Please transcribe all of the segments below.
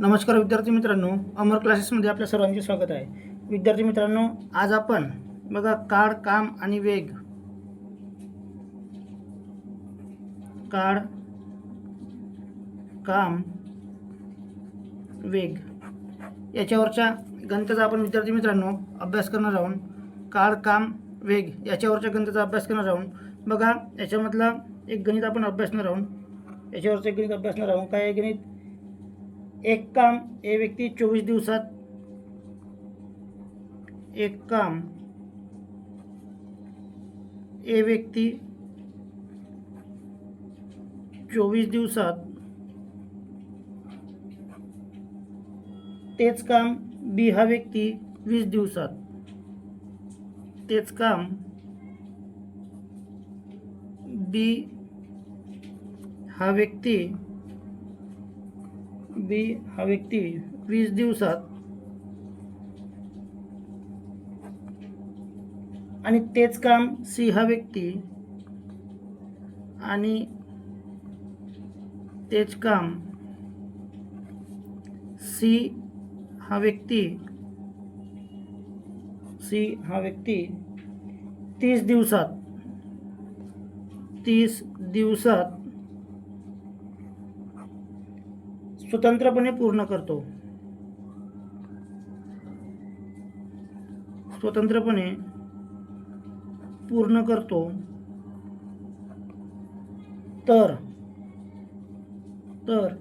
नमस्कार विद्यार्थी मित्रांनो अमर क्लासेसमध्ये आपल्या सर्वांचे स्वागत आहे. विद्यार्थी मित्रांनो आज आपण बघा काळ काम आणि वेग. काळ काम वेग. याच्यावरच्या गणिताचा आपण विद्यार्थी मित्रांनो अभ्यास करणार आहोत. काळ काम वेग याच्यावरच्या गणिताचा अभ्यास करणार आहोत. बघा याच्यामधला एक गणित आपण अभ्यासणार आहोत. याच्यावरचं एक गणित अभ्यासणार आहोत. काय गणित? एक काम ए व्यक्ती चोवीस दिवसात एक काम ए व्यक्ती चोवीस दिवसात तेच काम बी हा व्यक्ती वीस दिवसात. तेच काम बी हा व्यक्ती बी हा व्यक्ती वीस दिवसात आणि तेच काम सी हा व्यक्ती आणि तेच काम सी हा व्यक्ती सी हा व्यक्ती तीस दिवसात तीस दिवसात स्वतंत्रपणे पूर्ण करतो. स्वतंत्रपणे पूर्ण करतो. तर तर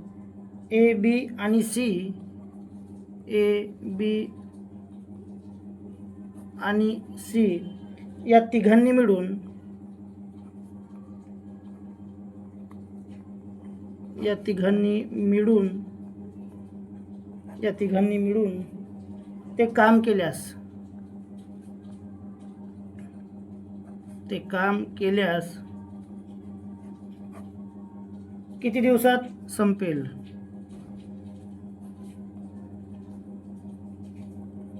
ए बी आणि सी ए बी आणि सी या तिघांनी मिळून या तिघांनी मिळून या तिघांनी मिळून ते काम केल्यास ते काम केल्यास किती दिवसात संपेल?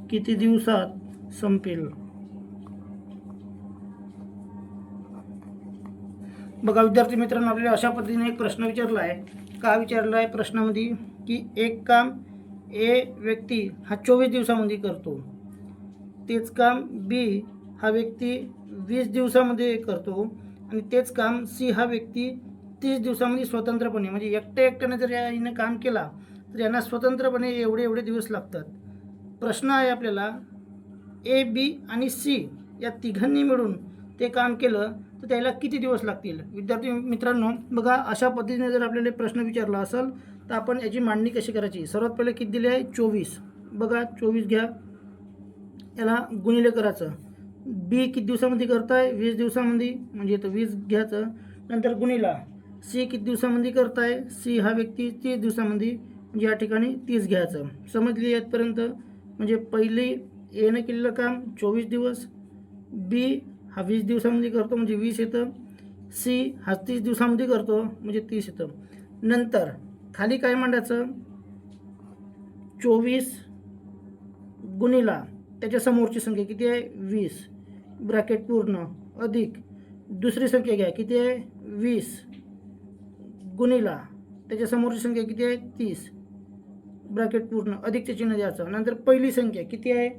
किती दिवसात संपेल? बघा विद्यार्थी मित्रांनो आपल्याला अशा पद्धतीने एक प्रश्न विचारला आहे. का विचारला आहे? प्रश्नामध्ये की एक काम ए व्यक्ती हा चोवीस दिवसामध्ये करतो. तेच काम बी हा व्यक्ती वीस दिवसामध्ये करतो. आणि तेच काम सी हा व्यक्ती तीस दिवसामध्ये स्वतंत्रपणे म्हणजे एकट्या एकट्याने जर याने काम केला तर यांना स्वतंत्रपणे एवढे एवढे दिवस लागतात. प्रश्न आहे आपल्याला ए बी आणि सी या तिघांनी मिळून ते काम केलं तर त्याला किती दिवस लागतील? विद्यार्थी मित्रांनो बघा अशा पद्धतीने जर आपल्याला प्रश्न विचारला असेल तर आपण याची मांडणी कशी करायची? सर्वात पहिले किती दिले आहे? चोवीस. बघा चोवीस घ्या. याला गुणिले करायचं. बी किती दिवसामध्ये करताय? वीस दिवसामध्ये म्हणजे तर वीस घ्यायचं. नंतर गुणिला. सी किती दिवसामध्ये करताय? सी हा व्यक्ती तीस दिवसामध्ये म्हणजे या ठिकाणी तीस घ्यायचं. समजली यातपर्यंत? म्हणजे पहिली येणं केलेलं काम चोवीस दिवस. बी हा वीस दिवसामध्ये करतो म्हणजे वीस येतं. सी हा तीस दिवसामध्ये करतो म्हणजे तीस येतं. नंतर खाली काय मांडायचं? चोवीस गुणिला त्याच्या समोरची संख्या किती आहे? वीस. ब्रॅकेट पूर्ण अधिक दुसरी संख्या घ्या किती आहे? वीस गुणिला त्याच्या समोरची संख्या किती आहे? तीस. ब्रॅकेट पूर्ण अधिकचे चिन्ह द्यायचं. नंतर पहिली संख्या किती आहे?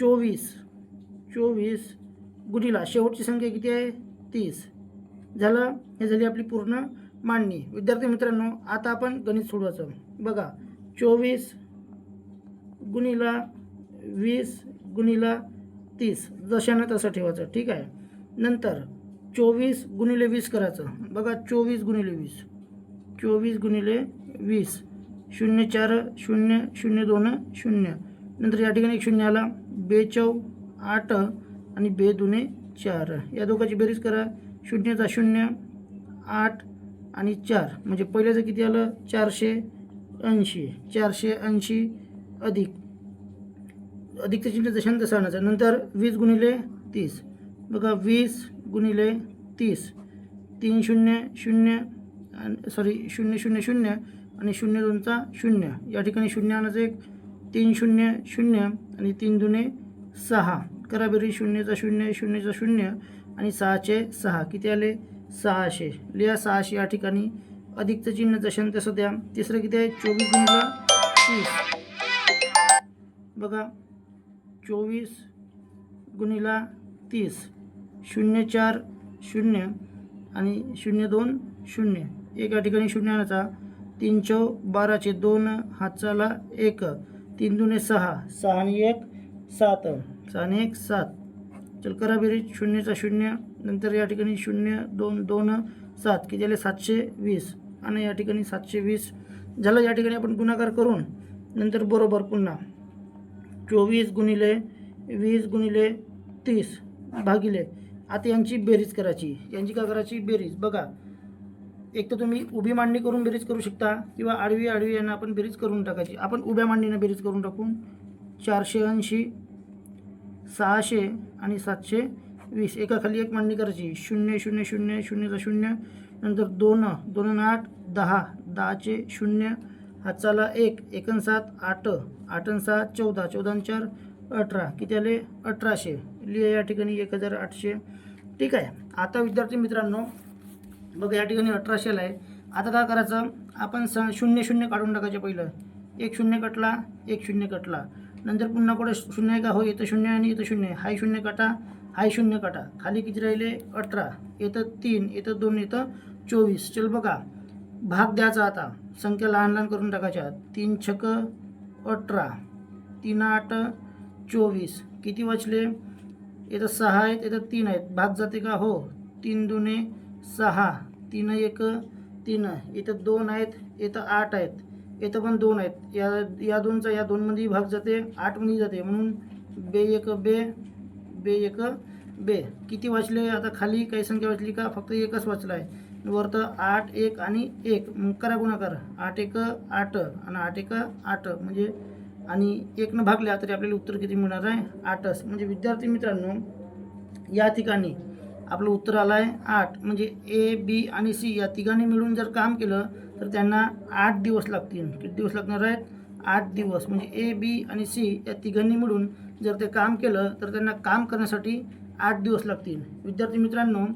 चोवीस. चोवीस गुणिला शेवटची संख्या किती आहे? तीस. झालं? हे झाली आपली पूर्ण मांडणी. विद्यार्थी मित्रांनो आता आपण गणित सोडवायचं. बघा चोवीस गुणिला वीस गुणिला तीस. जशानं तसं ठेवायचं ठीक आहे? नंतर चोवीस गुणिले वीस करायचं. बघा चोवीस गुणिले वीस. चोवीस गुणिले वीस. शून्य चार शून्य शून्य दोन शून्य. नंतर या ठिकाणी एक शून्य आला. बेचौ आठ आणि बे दुने चार. या दोघांची बेरीज करा. शून्यचा शून्य आठ आणि चार. म्हणजे पहिल्याचं किती आलं? चारशे ऐंशी. चारशे ऐंशी अधिक. अधिकचं चिन्ह दशांत तसं आणायचं नंतर वीस गुणिले तीस. बघा वीस गुणिले तीस. तीन शून्य शून्य सॉरी शून्य शून्य शून्य आणि शून्य दोनचा शून्य. या ठिकाणी शून्य आणायचं एक. तीन शून्य शून्य आणि तीन दुने सहा. करा बेरीज शून्यचा शून्य शून्यचा शून्य आणि सहाचे सहा. किती आले? सहाशे. लिहा सहाशे या ठिकाणी. अधिकचं चिन्ह जशान तसं द्या तिसरं किती आहे? चोवीस गुणिला तीस. बघा. चोवीस गुणिला तीस. शून्य चार शून्य आणि शून्य दोन शून्य. एक या ठिकाणी शून्य आणायचा. तीन चौ बाराचे दोन हातचाला एक. तीन दुने सहा. सहा आणि एक सात. आणि एक सात. चल करा बेरीज शून्यचा शून्य नंतर या ठिकाणी शून्य दोन दोन सात. की ज्याला सातशे वीस आणि या ठिकाणी सातशे वीस. झालं या ठिकाणी आपण गुणाकार करून नंतर बरोबर पुन्हा चोवीस गुणिले वीस गुणिले तीस भागिले. आता यांची बेरीज करायची. यांची का करायची? बेरीज. बघा. एक तर तुम्ही उभी मांडणी करून बेरीज करू शकता किंवा आडवी आडवी यांना आपण बेरीज करून टाकायची. आपण उभ्या मांडणीनं बेरीज करून टाकून चारशे ऐंशी सहाशे आणि सातशे वीस. एकाखाली एक मांडणी करायची. शून्य शून्य शून्य शून्यचा शून्य. नंतर दोन दोन आणि आठ दहा. दहाचे शून्य. हातचाला एक एकन सात आठ. आठन सात चौदा. चौदा आणि चार अठरा. किती आले? अठराशे. लिहा या ठिकाणी एक हजार आठशे. ठीक आहे. आता विद्यार्थी मित्रांनो बघा या ठिकाणी अठराशेला आहे आता काय करायचं? आपण स शून्य शून्य काढून टाकायचे पहिलं. एक शून्य कटला एक शून्य कटला. नंतर पुन्हा कुठे शून्य आहे का? हो येतं शून्य आणि येतं शून्य. हाय शून्य काटा हाय शून्य काटा. खाली किती राहिले? अठरा. येतं तीन येतं दोन येतं चोवीस. चल बघा. भाग द्यायचा आता. संख्या लहान लहान करून टाकायच्या. तीन छक अठरा. तीन आठ चोवीस. किती वाचले? येतं सहा आहेत येतं तीन आहेत. भाग जाते का? हो. तीन दुने सहा. तीन एक तीन. इथं दोन आहेत येतं आठ आहेत. इथं पण दोन आहेत. या या दोनचा या दोनमध्ये भाग जाते आठमध्ये जाते. म्हणून बे एक बे बे एक बे. किती वाचले? आता खाली काही संख्या वाचली का? फक्त एकच वाचला आहे. वरतं आठ एक आणि एक. मग करा गुणाकार. आठ एक आठ. आणि आठ एक आठ. म्हणजे आणि एकनं भागल्या तरी आपल्याला उत्तर किती मिळणार आहे? आठच. म्हणजे विद्यार्थी मित्रांनो या ठिकाणी आपलं उत्तर आलं आहे आठ. म्हणजे ए बी आणि सी या तिघांनी मिळून जर काम केलं तर त्यांना आठ दिवस लागतील. किती दिवस लागणार आहेत? आठ दिवस. म्हणजे ए बी आणि सी या तिघांनी मिळून जर ते काम केलं तर त्यांना काम करण्यासाठी आठ दिवस लागतील. विद्यार्थी मित्रांनो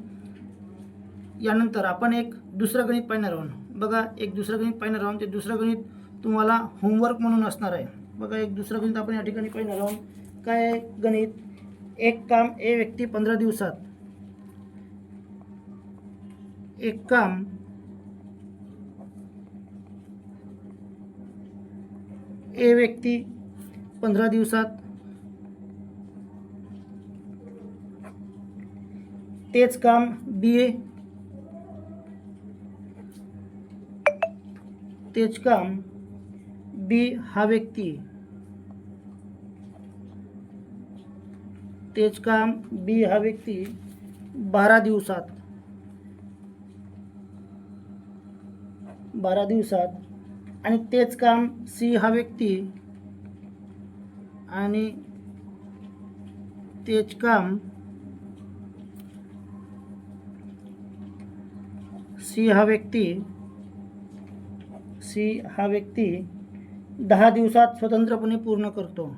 यानंतर आपण एक दुसरं गणित पाहणार आहोत. बघा एक दुसरं गणित पाहणार आहोत. ते दुसरं गणित तुम्हाला होमवर्क म्हणून असणार आहे. बघा एक दुसरं गणित आपण या ठिकाणी पाहणार आहोत. काय गणित? एक काम ए व्यक्ती पंधरा दिवसात. एक काम ए व्यक्ती पंधरा दिवसात तेच काम बी ए तेच काम बी हा व्यक्ती तेच काम बी हा व्यक्ती बारा दिवसात बारा दिवसात आणि तेच काम सी हा व्यक्ती. आणि तेच काम सी हा व्यक्ती सी हा व्यक्ती दहा दिवसात स्वतंत्रपणे पूर्ण करतो.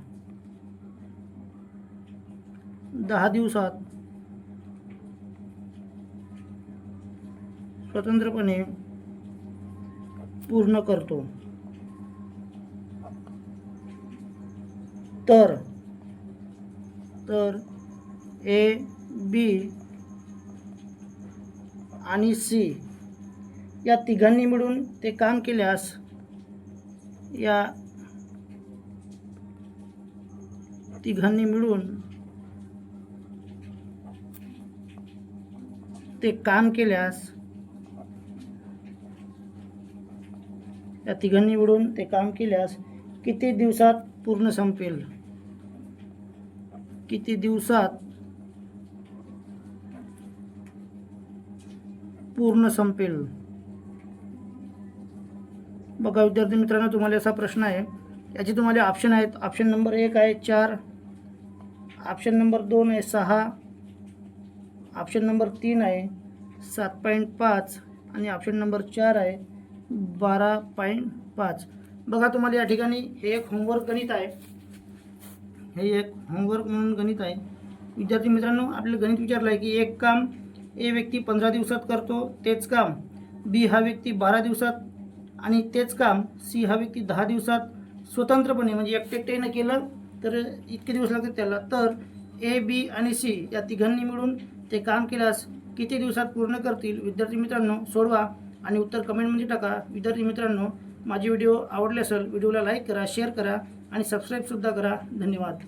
दहा दिवसात स्वतंत्रपणे पूर्ण करतो. तर तर ए बी आणि सी या तिघांनी मिळून ते काम केल्यास या तिघांनी मिळून ते काम केल्यास तिघांनी मिळून ते काम केल्यास किती दिवसात पूर्ण संपेल? किती दिवसात पूर्ण संपेल? बघा विद्यार्थी मित्रांनो तुम्हाला असा प्रश्न आहे. याचे तुम्हाला ऑप्शन आहेत. ऑप्शन नंबर एक आहे चार. ऑप्शन नंबर दोन आहे सहा. ऑप्शन नंबर तीन आहे सात पॉईंट पाच. आणि ऑप्शन नंबर चार आहे बारा पॉईंट पाच. बघा तुम्हाला या ठिकाणी हे एक होमवर्क गणित आहे. हे एक होमवर्क म्हणून गणित आहे. विद्यार्थी मित्रांनो आपलं गणित विचारलं आहे की एक काम ए व्यक्ती पंधरा दिवसात करतो तेच काम बी हा व्यक्ती बारा दिवसात आणि तेच काम सी हा व्यक्ती दहा दिवसात स्वतंत्रपणे म्हणजे एकटे एकट्यानं केलं तर इतके दिवस लागतात त्याला. तर ए बी आणि सी या तिघांनी मिळून ते काम केल्यास किती दिवसात पूर्ण करतील? विद्यार्थी मित्रांनो सोडवा. आणि उत्तर कमेंटमध्ये टाका. विद्यार्थी मित्रांनो माझे व्हिडिओ आवडले असेल व्हिडिओला लाईक करा शेअर करा आणि सबस्क्राईबसुद्धा करा. धन्यवाद.